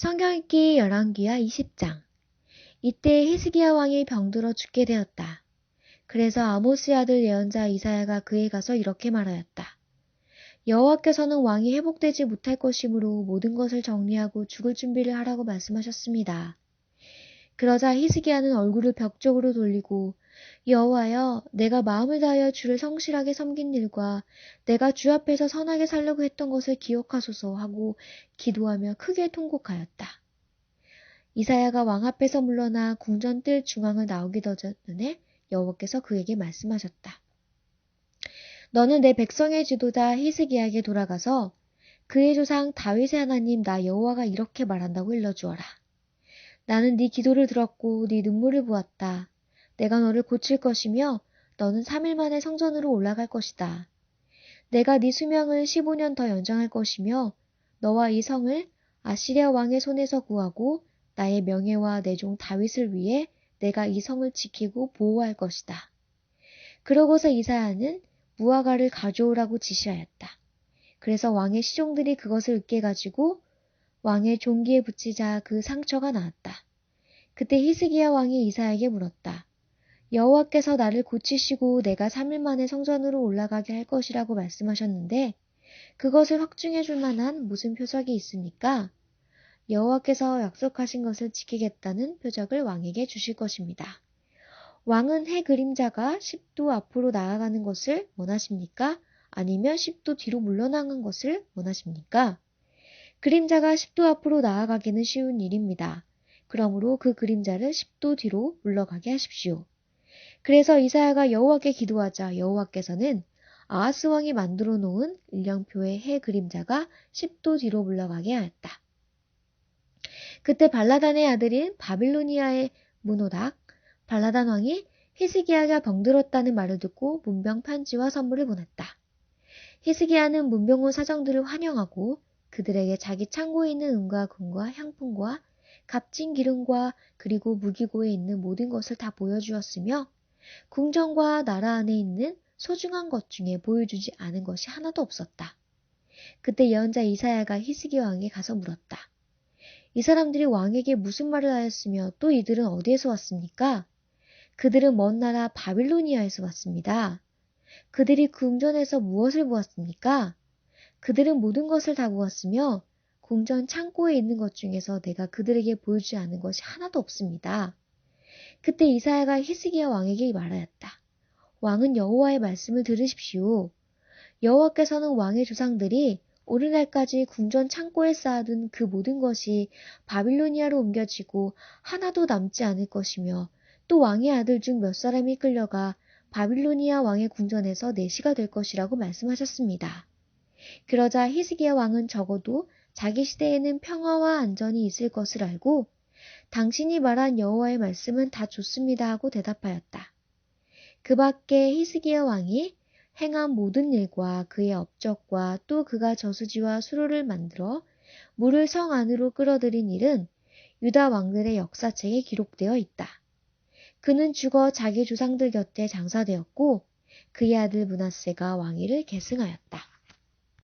성경 읽기 열왕기하 20장 이때 히스기야 왕이 병들어 죽게 되었다. 그래서 아모스의 아들 예언자 이사야가 그에 가서 이렇게 말하였다. 여호와께서는 왕이 회복되지 못할 것이므로 모든 것을 정리하고 죽을 준비를 하라고 말씀하셨습니다. 그러자 히스기야는 얼굴을 벽 쪽으로 돌리고 여호와여 내가 마음을 다하여 주를 성실하게 섬긴 일과 내가 주 앞에서 선하게 살려고 했던 것을 기억하소서 하고 기도하며 크게 통곡하였다. 이사야가 왕 앞에서 물러나 궁전 뜰 중앙을 나오기 더 전에 여호와께서 그에게 말씀하셨다. 너는 내 백성의 지도자 히스기야에게 돌아가서 그의 조상 다윗의 하나님 나 여호와가 이렇게 말한다고 일러주어라. 나는 네 기도를 들었고 네 눈물을 보았다. 내가 너를 고칠 것이며 너는 3일 만에 성전으로 올라갈 것이다. 내가 네 수명을 15년 더 연장할 것이며 너와 이 성을 아시리아 왕의 손에서 구하고 나의 명예와 내 종 다윗을 위해 내가 이 성을 지키고 보호할 것이다. 그러고서 이사야는 무화과를 가져오라고 지시하였다. 그래서 왕의 시종들이 그것을 으깨 가지고 왕의 종기에 붙이자 그 상처가 나았다. 그때 히스기야 왕이 이사야에게 물었다. 여호와께서 나를 고치시고 내가 3일 만에 성전으로 올라가게 할 것이라고 말씀하셨는데 그것을 확증해 줄 만한 무슨 표적이 있습니까? 여호와께서 약속하신 것을 지키겠다는 표적을 왕에게 주실 것입니다. 왕은 해 그림자가 10도 앞으로 나아가는 것을 원하십니까? 아니면 10도 뒤로 물러나간 것을 원하십니까? 그림자가 10도 앞으로 나아가기는 쉬운 일입니다. 그러므로 그 그림자를 10도 뒤로 물러가게 하십시오. 그래서 이사야가 여호와께 기도하자 여호와께서는 아하스 왕이 만들어 놓은 일령표의 해 그림자가 10도 뒤로 물러가게 하였다. 그때 발라단의 아들인 바빌로니아의 문호닥 발라단 왕이 히스기야가 병들었다는 말을 듣고 문병 편지와 선물을 보냈다. 히스기야는 문병 온 사정들을 환영하고 그들에게 자기 창고에 있는 은과 금과 향품과 값진 기름과 그리고 무기고에 있는 모든 것을 다 보여주었으며 궁정과 나라 안에 있는 소중한 것 중에 보여주지 않은 것이 하나도 없었다. 그때 예언자 이사야가 히스기 왕에게 가서 물었다. 이 사람들이 왕에게 무슨 말을 하였으며 또 이들은 어디에서 왔습니까? 그들은 먼 나라 바빌로니아에서 왔습니다. 그들이 궁전에서 무엇을 보았습니까? 그들은 모든 것을 다 보았으며 궁전 창고에 있는 것 중에서 내가 그들에게 보여주지 않은 것이 하나도 없습니다. 그때 이사야가 히스기야 왕에게 말하였다. 왕은 여호와의 말씀을 들으십시오. 여호와께서는 왕의 조상들이 오늘날까지 궁전 창고에 쌓아둔 그 모든 것이 바빌로니아로 옮겨지고 하나도 남지 않을 것이며 또 왕의 아들 중 몇 사람이 끌려가 바빌로니아 왕의 궁전에서 내시가 될 것이라고 말씀하셨습니다. 그러자 히스기야 왕은 적어도 자기 시대에는 평화와 안전이 있을 것을 알고 당신이 말한 여호와의 말씀은 다 좋습니다 하고 대답하였다. 그 밖에 히스기야 왕이 행한 모든 일과 그의 업적과 또 그가 저수지와 수로를 만들어 물을 성 안으로 끌어들인 일은 유다 왕들의 역사책에 기록되어 있다. 그는 죽어 자기 조상들 곁에 장사되었고 그의 아들 문하세가 왕위를 계승하였다.